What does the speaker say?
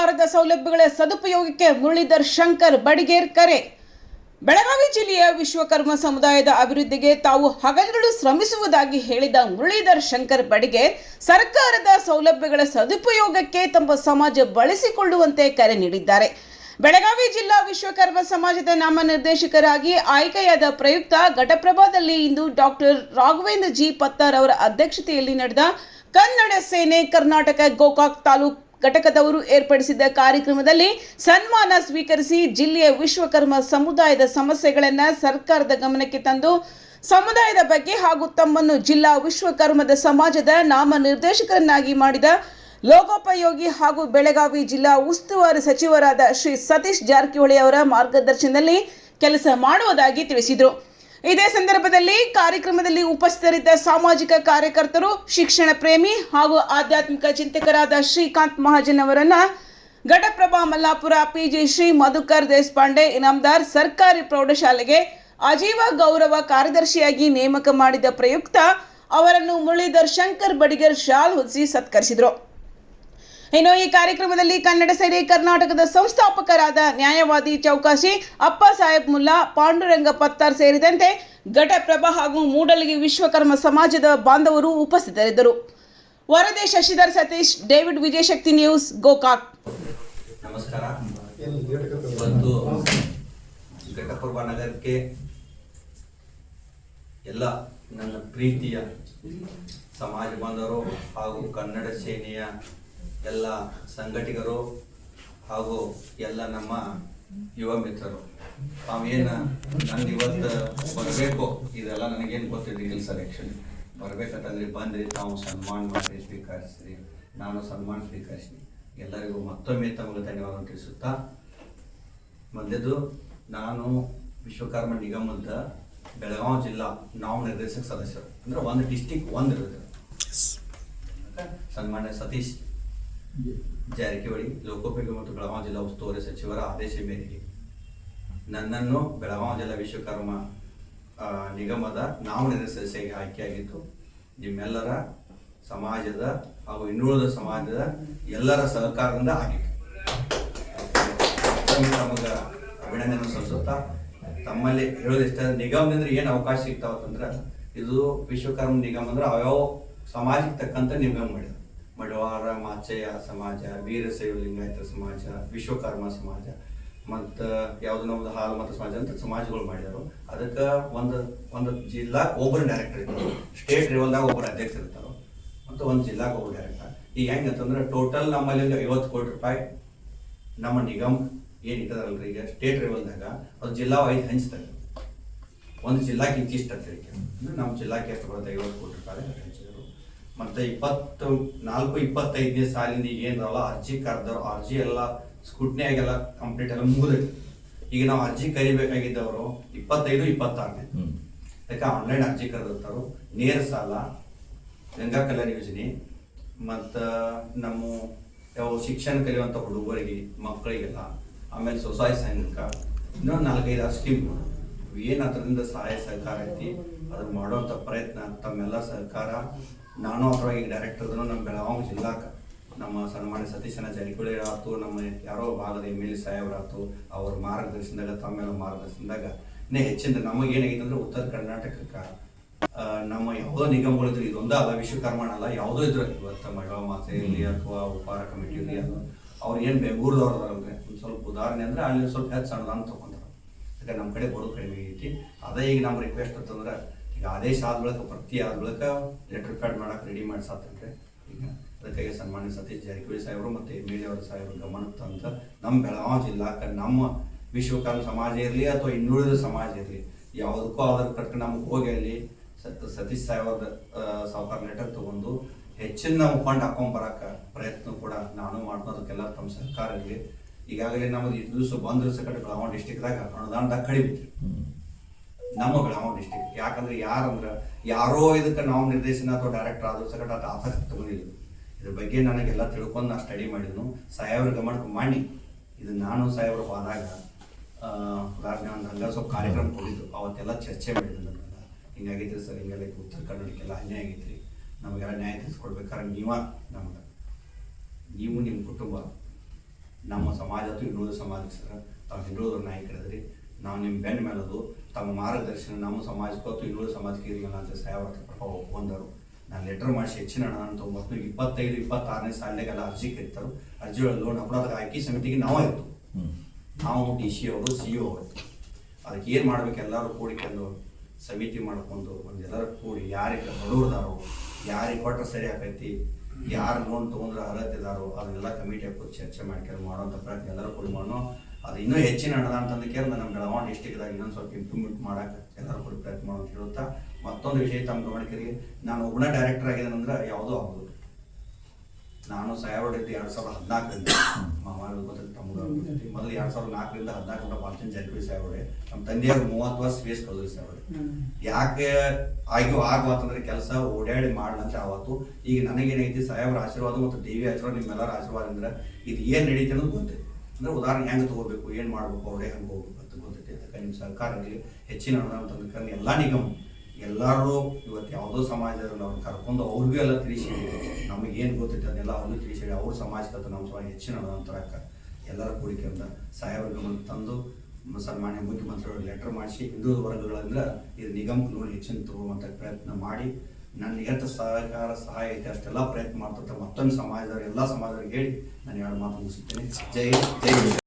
ಸರ್ಕಾರದ ಸೌಲಭ್ಯಗಳ ಸದುಪಯೋಗಕ್ಕೆ ಮುರಳೀಧರ್ ಶಂಕರ್ ಬಡಿಗೇರ್ ಕರೆ. ಬೆಳಗಾವಿ ಜಿಲ್ಲೆಯ ವಿಶ್ವಕರ್ಮ ಸಮುದಾಯದ ಅಭಿವೃದ್ಧಿಗೆ ತಾವು ಹಗಲುಗಳು ಶ್ರಮಿಸುವುದಾಗಿ ಹೇಳಿದ ಮುರಳೀಧರ್ ಶಂಕರ್ ಬಡಿಗೆ ಸರ್ಕಾರದ ಸೌಲಭ್ಯಗಳ ಸದುಪಯೋಗಕ್ಕೆ ತಮ್ಮ ಸಮಾಜ ಬಳಸಿಕೊಳ್ಳುವಂತೆ ಕರೆ ನೀಡಿದ್ದಾರೆ. ಬೆಳಗಾವಿ ಜಿಲ್ಲಾ ವಿಶ್ವಕರ್ಮ ಸಮಾಜದ ನಾಮನಿರ್ದೇಶಕರಾಗಿ ಆಯ್ಕೆಯಾದ ಪ್ರಯುಕ್ತ ಘಟಪ್ರಭಾದಲ್ಲಿ ಇಂದು ಡಾಕ್ಟರ್ ರಾಘವೇಂದ್ರ ಜಿ. ಪತ್ತಾರ್ ಅವರ ಅಧ್ಯಕ್ಷತೆಯಲ್ಲಿ ನಡೆದ ಕನ್ನಡ ಸೇನೆ ಕರ್ನಾಟಕ ಗೋಕಾಕ್ ತಾಲೂಕ್ ಘಟಕದವರು ಏರ್ಪಡಿಸಿದ್ದ ಕಾರ್ಯಕ್ರಮದಲ್ಲಿ ಸನ್ಮಾನ ಸ್ವೀಕರಿಸಿ ಜಿಲ್ಲೆಯ ವಿಶ್ವಕರ್ಮ ಸಮುದಾಯದ ಸಮಸ್ಯೆಗಳನ್ನು ಸರ್ಕಾರದ ಗಮನಕ್ಕೆ ತಂದು ಸಮುದಾಯದ ಬಗ್ಗೆ ಹಾಗೂ ತಮ್ಮನ್ನು ಜಿಲ್ಲಾ ವಿಶ್ವಕರ್ಮದ ಸಮಾಜದ ನಾಮ ನಿರ್ದೇಶಕರನ್ನಾಗಿ ಮಾಡಿದ ಲೋಕೋಪಯೋಗಿ ಹಾಗೂ ಬೆಳಗಾವಿ ಜಿಲ್ಲಾ ಉಸ್ತುವಾರಿ ಸಚಿವರಾದ ಶ್ರೀ ಸತೀಶ್ ಜಾರಕಿಹೊಳಿ ಅವರ ಮಾರ್ಗದರ್ಶನದಲ್ಲಿ ಕೆಲಸ ಮಾಡುವುದಾಗಿ ತಿಳಿಸಿದರು. ಇದೇ ಸಂದರ್ಭದಲ್ಲಿ ಕಾರ್ಯಕ್ರಮದಲ್ಲಿ ಉಪಸ್ಥಿತರಿದ್ದ ಸಾಮಾಜಿಕ ಕಾರ್ಯಕರ್ತರು, ಶಿಕ್ಷಣ ಪ್ರೇಮಿ ಹಾಗೂ ಆಧ್ಯಾತ್ಮಿಕ ಚಿಂತಕರಾದ ಶ್ರೀಕಾಂತ್ ಮಹಾಜನ್ ಅವರನ್ನ ಘಟಪ್ರಭಾ ಮಲ್ಲಾಪುರ ಪಿಜಿ ಶ್ರೀ ಮಧುಕರ್ ದೇಶಪಾಂಡೆ ಇನಾಮದಾರ್ ಸರ್ಕಾರಿ ಪ್ರೌಢಶಾಲೆಗೆ ಅಜೀವ ಗೌರವ ಕಾರ್ಯದರ್ಶಿಯಾಗಿ ನೇಮಕ ಮಾಡಿದ ಪ್ರಯುಕ್ತ ಅವರನ್ನು ಮುರಳೀಧರ್ ಶಂಕರ್ ಬಡಿಗರ್ ಶಾಲ್ ಹೊದಿಸಿ ಸತ್ಕರಿಸಿದರು. ಇನ್ನು ಈ ಕಾರ್ಯಕ್ರಮದಲ್ಲಿ ಕನ್ನಡ ಸೇರಿ ಕರ್ನಾಟಕದ ಸಂಸ್ಥಾಪಕರಾದ ನ್ಯಾಯವಾದಿ ಚೌಕಾಶಿ ಅಪ್ಪ ಸಾಹೇಬ್ ಮುಲ್ಲಾ ಪಾಂಡುರಂಗ ಪತ್ತಾರ್ ಸೇರಿದಂತೆ ಘಟಪ್ರಭಾ ಹಾಗೂ ಮೂಡಲಗಿ ವಿಶ್ವಕರ್ಮ ಸಮಾಜದ ಬಾಂಧವರು ಉಪಸ್ಥಿತರಿದ್ದರು. ವರದಿ ಶಶಿಧರ್ ಸತೀಶ್ ಡೇವಿಡ್ ವಿಜಯಶಕ್ತಿ ನ್ಯೂಸ್ ಗೋಕಾಕ್. ನಮಸ್ಕಾರ. ಇವತ್ತು ಘಟಪ್ರಭ ನಗರಕ್ಕೆ ಎಲ್ಲ ನನ್ನ ಪ್ರೀತಿಯ ಸಮಾಜ ಬಾಂಧವರು ಹಾಗೂ ಕನ್ನಡ ಸೇನೆಯ ಎಲ್ಲ ಸಂಘಟಕರು ಹಾಗೂ ಎಲ್ಲ ನಮ್ಮ ಯುವ ಮಿತ್ರರು. ಅವೇನ ನಂದು ಇವತ್ತು ಬರಬೇಕು ಇದೆಲ್ಲ ನನಗೇನು ಗೊತ್ತಿದ್ದಿಲ್ಲ ಸರ್ ಆ್ಯಕ್ಚುಲಿ ಬರ್ಬೇಕಂತಂದ್ರೆ ಬಂದ್ರಿ ತಾವು ಸನ್ಮಾನ ಮಾಡಿ ಸ್ವೀಕರಿಸ್ರಿ. ನಾನು ಸನ್ಮಾನ ಸ್ವೀಕರಿಸ್ತೀನಿ. ಎಲ್ಲರಿಗೂ ಮತ್ತೊಮ್ಮೆ ತಮಗೆ ಧನ್ಯವಾದ ತಿಳಿಸುತ್ತಾ ಮೊದಲೇದು ನಾನು ವಿಶ್ವಕರ್ಮ ನಿಗಮದ ಬೆಳಗಾವಿ ಜಿಲ್ಲಾ ನಾವು ನಿರ್ದೇಶಕ ಸದಸ್ಯರು. ಅಂದ್ರೆ ಒಂದು ಡಿಸ್ಟಿಕ್ ಒಂದು ಇರುತ್ತೆ. ಸನ್ಮಾನ್ಯ ಸತೀಶ್ ಜಾರಕಿಹೊಳಿ, ಲೋಕೋಪಯೋಗಿ ಮತ್ತು ಬೆಳಗಾವಿ ಜಿಲ್ಲಾ ಉಸ್ತುವಾರಿ ಸಚಿವರ ಆದೇಶ ಮೇರೆಗೆ ನನ್ನನ್ನು ಬೆಳಗಾವಿ ಜಿಲ್ಲಾ ವಿಶ್ವಕರ್ಮ ನಿಗಮದ ನಾವು ಸದಸ್ಯರಿಗೆ ಆಯ್ಕೆಯಾಗಿದ್ದು, ನಿಮ್ಮೆಲ್ಲರ ಸಮಾಜದ ಹಾಗೂ ಇನ್ನುಳಿದ ಸಮಾಜದ ಎಲ್ಲರ ಸಹಕಾರದಿಂದ ಆಗಿತ್ತು ನಮಗೆ ಅಭಿನಂದನೆ ಸಲ್ಲಿಸುತ್ತಾ, ತಮ್ಮಲ್ಲಿ ಹೇಳೋದಿಷ್ಟ ನಿಗಮದಿಂದ ಏನು ಅವಕಾಶ ಸಿಗ್ತಾವಂದ್ರೆ ಇದು ವಿಶ್ವಕರ್ಮ ನಿಗಮ ಅಂದ್ರೆ ಅವ್ಯಾವ ಸಮಾಜಕ್ಕೆ ತಕ್ಕಂತ ನಿಗಮ ಮಾಡಿದ್ರು. ಮಡವಾರ, ಮಾಚಯ ಸಮಾಜ ವೀರಶೈವ ಲಿಂಗಾಯತ ಸಮಾಜ, ವಿಶ್ವಕರ್ಮ ಸಮಾಜ, ಮತ್ತು ಯಾವ್ದು ನಮ್ದು ಹಾಲು ಮತ್ತು ಸಮಾಜ ಅಂತ ಸಮಾಜಗಳು ಮಾಡಿದರು ಅದಕ್ಕೆ ಒಂದು ಒಂದು ಜಿಲ್ಲಾ ಒಬ್ಬರು ಡೈರೆಕ್ಟರ್ ಇರ್ತಾರೆ ಸ್ಟೇಟ್ ಲೆವೆಲ್ದಾಗ ಒಬ್ಬರು ಅಧ್ಯಕ್ಷ ಇರ್ತಾರೆ. ಮತ್ತು ಒಂದು ಜಿಲ್ಲಾಗೆ ಒಬ್ಬರು ಡೈರೆಕ್ಟರ್ ಈಗ ಹೆಂಗೆ ಅಂತಂದ್ರೆ ಟೋಟಲ್ ನಮ್ಮಲ್ಲಿ ಒಂದು ಐವತ್ತು ಕೋಟಿ ರೂಪಾಯಿ ನಮ್ಮ ನಿಗಮ್ ರೀ ಈಗ? ಸ್ಟೇಟ್ ಲೆವೆಲ್ದಾಗ ಅದು ಜಿಲ್ಲಾ ವೈಸ್ ಹಂಚ್ತಾರೆ. ಒಂದು ಜಿಲ್ಲಾಕ್ಕೆ ಇಂತಿಷ್ಟು ಅಂತ ಹೇಳಿ ನಮ್ಮ ಜಿಲ್ಲಾಕ್ಕೆ ಎಷ್ಟು ಬರುತ್ತೆ? ಐವತ್ತು ಕೋಟಿ ರೂಪಾಯಿ ಹಂಚಿದ್ರು ಮತ್ತೆ ಇಪ್ಪತ್ತು ನಾಲ್ಕು ಇಪ್ಪತ್ತೈದನೇ ಸಾಲಿಂದ ಈಗ ಏನಲ್ಲ ಅರ್ಜಿ ಕರೆದವ್ರು ಅರ್ಜಿ ಎಲ್ಲ ಸ್ಕೂಟ್ನಿಯಾಗೆಲ್ಲ ಕಂಪ್ಲೀಟ್ ಎಲ್ಲ ಮುಗಿದೈತಿ. ಈಗ ನಾವು ಅರ್ಜಿ ಕರಿಬೇಕಾಗಿದ್ದವರು ಇಪ್ಪತ್ತೈದು ಇಪ್ಪತ್ತಾರನೇ. ಯಾಕೆ ಆನ್ಲೈನ್ ಅರ್ಜಿ ಕರೆದಿರ್ತಾರೋ ನೇರ ಸಾಲ ಗಂಗಾ ಕಲ್ಯಾಣ ಯೋಜನೆ ಮತ್ತು ನಮ್ಮ ಯಾವ ಶಿಕ್ಷಣ ಕಲಿಯುವಂಥ ಹುಡುಗರಿಗೆ ಮಕ್ಕಳಿಗೆಲ್ಲ ಆಮೇಲೆ ಸ್ವಸಹಾಯ ಸಂಘಕ್ಕೆ ಇನ್ನೊಂದು ನಾಲ್ಕೈದು ಸ್ಕೀಮ್ ಏನು ಅದರಿಂದ ಸಹಾಯ ಸಹಕಾರ ಐತಿ ಅದನ್ನ ಮಾಡೋಂಥ ಪ್ರಯತ್ನ ತಮ್ಮೆಲ್ಲ ಸಹಕಾರ. ನಾನು ಅದ್ರೊಳಗೆ ಡೈರೆಕ್ಟರ್ ನಮ್ಮ ಬೆಳಗಾವಿ ಜಿಲ್ಲಾಕ ನಮ್ಮ ಸನ್ಮಾನ್ಯ ಸತೀಶನ ಜಾರಕಿಹೊಳಿ ಆಯ್ತು ನಮ್ಮ ಯಾರೋ ಭಾಗದ ಎಂ ಎಲ್ ಎ ಆತು ಅವ್ರ ಮಾರ್ಗದರ್ಶನದಾಗ ತಮ್ಮೆಲ್ಲ ಮಾರ್ಗದರ್ಶನದಾಗ ಇನ್ನೇ ಹೆಚ್ಚಿನ ನಮಗೆ ಏನಾಗಿತ್ತು ಅಂದ್ರೆ ಉತ್ತರ ಕರ್ನಾಟಕಕ್ಕೆ ನಮ್ಮ ಯಾವುದೋ ನಿಗಮಗಳಿದ್ರು ಇದೊಂದೇ ಅಲ್ಲ ವಿಶ್ವಕರ್ಮಣ ಅಲ್ಲ ಯಾವುದೋ ಇದ್ರು ಇವತ್ತು ಮಹಿಳಾ ಮಾತೆ ಇರಲಿ ಅಥವಾ ಉಪಹಾರ ಕಮಿಟಿ ಇರಲಿ ಅದು ಅವ್ರು ಏನು ಬೆಂಗಳೂರದವ್ರು ಅದಾರಲ್ರಿ? ಒಂದು ಸ್ವಲ್ಪ ಉದಾಹರಣೆ ಅಂದ್ರೆ ಅಲ್ಲಿ ಸ್ವಲ್ಪ ಹೆಚ್ಚು ಅನುದಾನ ತಗೊಂತಾರೆ ನಮ್ಮ ಕಡೆ ಬರೋದು ಕಡಿಮೆ ಆಗೈತಿ ಅದೇ ಈಗ ನಮ್ಮ ರಿಕ್ವೆಸ್ಟ್ ಅಂತಂದ್ರೆ ಈಗ ಆದೇಶ ಆದ ಬಳಿಕ ಪ್ರತಿ ಆದ ಬಳಿಕ ಲೆಟರ್ ಪ್ಯಾಡ್ ಮಾಡಕ್ಕೆ ರೆಡಿ ಮಾಡಿ ಸಾತಂದ್ರೆ ಈಗ ಅದಕ್ಕಾಗಿ ಸನ್ಮಾನ್ಯ ಸತೀಶ್ ಜಾರಕಿಹೊಳಿ ಸಾಹೇಬರು ಮತ್ತು ಎಂ ಎಲ್ ಎ ಅವರ ಸಾಹೇಬರು ಗಮನಕ್ಕೆ ತಂತ ನಮ್ಮ ಬೆಳಗಾವಿ ಜಿಲ್ಲಾಕ ನಮ್ಮ ವಿಶ್ವಕರ್ಮ ಸಮಾಜ ಇರಲಿ ಅಥವಾ ಇನ್ನುಳಿದ ಸಮಾಜ ಇರಲಿ, ಯಾವುದಕ್ಕೂ ಅದರ ಕಟ್ಕೊಂಡು ನಮ್ಗೆ ಹೋಗಿ ಅಲ್ಲಿ ಸತ್, ಸತೀಶ್ ಸಾಹೇಬರ ಸಾವುಕಾರ ಲೆಟರ್ ತೊಗೊಂಡು ಹೆಚ್ಚಿನ ನಾವು ಫಂಡ್ ಹಾಕೊಂಡ್ ಬರಕ ಪ್ರಯತ್ನ ಕೂಡ ನಾನು ಮಾಡೋದಕ್ಕೆಲ್ಲ ತಮ್ಮ ಸರ್ಕಾರ ಇರಲಿ ಈಗಾಗಲೇ ನಮ್ಮದು ಇಷ್ಟು ದಿವಸ ಬಂದ್ರ ಸಕಟ ಬೆಳಗಾವಿ ಡಿಸ್ಟಿಕ್ದಾಗ ಅನುದಾನದಾಗ ಕಡಿಮೆ. ನಮ್ಮ ಬೆಳಗಾವಿ ಡಿಸ್ಟಿಕ್ ಯಾಕಂದ್ರೆ ಯಾರಂದ್ರೆ ಯಾರೋ ಇದಕ್ಕೆ ನಾವು ನಿರ್ದೇಶನ ಅಥವಾ ಡೈರೆಕ್ಟರ್ ಆದರೂ ಸಕಟ ಅದು ಆಸಕ್ತಿ ತಗೊಂಡಿಲ್ಲ ಇದ್ರ ಬಗ್ಗೆ ನನಗೆಲ್ಲ ತಿಳ್ಕೊಂಡು ನಾನು ಸ್ಟಡಿ ಮಾಡಿದ್ನು. ಸಾಹೇಬ್ರ ಗಮನಕ್ಕೆ ಮಾಡಿ ಇದು ನಾನು ಸಾಹೇಬ್ರ ಹೋದಾಗ ಉದಾಹರಣೆ ಒಂದು ಹಂಗ ಸ್ವಲ್ಪ ಕಾರ್ಯಕ್ರಮ ಕೊಟ್ಟಿದ್ದು ಅವತ್ತೆಲ್ಲ ಚರ್ಚೆ ಮಾಡಿದ್ರು ನನ್ನ ಹಿಂಗಾಗೈತ್ರಿ ಸರ್ ಹಿಂಗೆಲ್ಲ ಉತ್ತರ ಕನ್ನಡಕ್ಕೆಲ್ಲ ಅನ್ಯಾಯ ಆಗೈತ್ರಿ. ನಮಗೆಲ್ಲ ನ್ಯಾಯ ತಿಳಿಸ್ಕೊಡ್ಬೇಕಾದ್ರೆ ನೀವ ನಮ್ಗೆ. ನೀವು ನಿಮ್ಮ ಕುಟುಂಬ ನಮ್ಮ ಸಮಾಜ ಅಥವಾ ಹಿಂದುಳಿದ ಸಮಾಜಕ್ಕೆ ಸರ್ ತಾವು ಹಿಂದುಳಿದ ನಾಯಕರಿದ್ರಿ ನಾವು ನಿಮ್ಮ ಬೆನ್ನ ಮೇಲದು ತಮ್ಮ ಮಾರ್ಗದರ್ಶನ ನಮ್ಮ ಸಮಾಜಕ್ಕೂ ಅಥವಾ ಹಿಂದುಳಿದ ಸಮಾಜಕ್ಕೆ ಇರಲಿಲ್ಲ ಅಂತ ಸಾಹೇಬ್ರ ಪ್ರಭಾವ ಒಪ್ಪಂದರು ನಾನು ಲೆಟರ್ ಮಾಡಿಸಿ ಹೆಚ್ಚಿನ ಹಣ ಅಂತ ಒಂಬತ್ತು ಇಪ್ಪತ್ತೈದು ಇಪ್ಪತ್ತಾರನೇ ಸಾಲಿನಾಗೆಲ್ಲ ಅರ್ಜಿ ಕರೀತಾರೆ ಅರ್ಜಿ ಒಳಗೆ ಲೋನ್ ಅಪರಾಧ ಆಯ್ಕೆ ಸಮಿತಿಗೆ ನಾವೇ ಇತ್ತು ನಾವು ಡಿ ಸಿ ಅವರು ಸಿ ಒ ಅದಕ್ಕೆ ಏನು ಮಾಡ್ಬೇಕು ಎಲ್ಲರೂ ಕೂಡಿಕೊಂಡು ಸಮಿತಿ ಮಾಡ್ಕೊಂಡು ಒಂದು ಎಲ್ಲರೂ ಕೂಡಿ ಯಾರಿಗೆ ಬಡವರದಾರೋ ಯಾರಿಗೆ ಕೊಟ್ಟರೆ ಸರಿ ಆಕೈತಿ ಯಾರು ಲೋನ್ ತೊಗೊಂಡ್ರೆ ಅರ್ಹತೆ ಇದಾರೋ ಅದನ್ನೆಲ್ಲ ಕಮಿಟಿ ಹಾಕಿ ಚರ್ಚೆ ಮಾಡ್ಕೊಂಡು ಮಾಡೋಂಥ ಪ್ರಯತ್ನ ಎಲ್ಲರೂ ಕೂಡ ಮಾಡೋ ಅದು ಇನ್ನೂ ಹೆಚ್ಚಿನ ಹಣದ ಅಂತಂದು ಕೇಳಿ ನಮ್ಮ ಡಿಸ್ಟಿಕ್ದಾಗ ಇನ್ನೊಂದು ಸ್ವಲ್ಪ ಇಂಪ್ರೂವ್ಮೆಂಟ್ ಮಾಡಕ್ಕೆ ಎಲ್ಲರೂ ಕೂಡ ಪ್ರಯತ್ನ ಅಂತ ಹೇಳುತ್ತಾ, ಮತ್ತೊಂದು ವಿಷಯ ತಮ್ಮ ಗಮನಕ್ಕೆ ನಾನು ಒಬ್ಬನ ಡೈರೆಕ್ಟರ್ ಆಗಿದ್ದೇನೆಂದ್ರೆ ಯಾವುದೂ ಆಗೋದು ನಾನು ಸಾಯವಾಡ ಎರಡು ಸಾವಿರದ ಹದಿನಾಲ್ಕರಿಂದ ಮಾಮಾರು ಗೊತ್ತಿತ್ತು ಗೊತ್ತೈತಿ. ಮೊದಲು ಎರಡು ಸಾವಿರದ ನಾಲ್ಕರಿಂದ ಹದಿನಾಲ್ಕು ಗಂಟೆ ಪಾಲ್ಚನ್ ಜನ್ರಿ ಸಾಯವಡೆ ನಮ್ಮ ತಂದೆಯವ್ರು ಮೂವತ್ತು ವರ್ಷ ವೇಸ್ ಕಲ್ರಿ ಸಾಯವಡೆ ಯಾಕೆ ಆಗಿ ಅಂತಂದ್ರೆ ಕೆಲಸ ಓಡಾಡಿ ಮಾಡ್ಲಂತ ಆವತ್ತು ಈಗ ನನಗೇನೈತಿ ಸಾಹೇಬ್ರ ಆಶೀರ್ವಾದ ಮತ್ತು ದೇವಿ ಆಶೀರ್ವಾದ ನಿಮ್ಮೆಲ್ಲರ ಆಶೀರ್ವಾದ ಅಂದ್ರೆ ಇದು ಏನು ನಡೀತಿ ಅನ್ನೋದು ಗೊತ್ತೈತಿ ಅಂದ್ರೆ ಉದಾಹರಣೆ ಹೆಂಗೆ ತಗೋಬೇಕು ಏನು ಮಾಡ್ಬೇಕು ಅವ್ರೆ ಹೆಂಗೆ ಹೋಗ್ಬೇಕು ಅಂತ ಗೊತ್ತೈತಿ. ಅದಕ್ಕೆ ನಿಮ್ಮ ಸರ್ಕಾರ ಆಗಲಿ ಹೆಚ್ಚಿನ ಅನುದಾನ ತಂದು ಎಲ್ಲ ನಿಗಮ ಎಲ್ಲರೂ ಇವತ್ತು ಯಾವುದೋ ಸಮಾಜದಲ್ಲಿ ಅವ್ರು ಕರ್ಕೊಂಡು ಅವ್ರಿಗೂ ಎಲ್ಲ ತಿಳಿಸಿ ನಮಗೇನು ಗೊತ್ತಿತ್ತು ಗೊತ್ತೈತೆ ಅದನ್ನೆಲ್ಲ ಅವ್ರಿಗೂ ತಿಳಿಸಿ ಅವ್ರ ಸಮಾಜಕ್ಕೆ ಅದು ನಮ್ಮ ಸ್ವಲ್ಪ ಹೆಚ್ಚಿನ ಅಂತರಕ್ಕೆ ಎಲ್ಲರ ಕೋರಿಕೆ ಅಂತ ಸಾಹೇಬ್ರ ಗಮನ ತಂದು ಸನ್ಮಾನ್ಯ ಮುಖ್ಯಮಂತ್ರಿಯವರು ಲೆಟರ್ ಮಾಡಿಸಿ ಹಿಂದೂ ವರ್ಗಗಳಿಂದ ಇದು ನಿಗಮಕ್ಕೆ ನೋಡಿ ಹೆಚ್ಚಿನ ತಗೊಳ್ಳುವಂಥ ಪ್ರಯತ್ನ ಮಾಡಿ. ನನ್ನ ಎಂಥ ಸಹಕಾರ, ಸಹಾಯ ಐತೆ, ಅಷ್ಟೆಲ್ಲ ಪ್ರಯತ್ನ ಮಾಡ್ತಿರ್ತಾರೆ ಮತ್ತೊಂದು ಸಮಾಜದವ್ರು, ಎಲ್ಲ ಸಮಾಜದವ್ರಿಗೆ ಹೇಳಿ ನಾನು ಎರಡು ಮಾತು ಮುಗಿಸುತ್ತೇನೆ ಜೈ ಜೈ.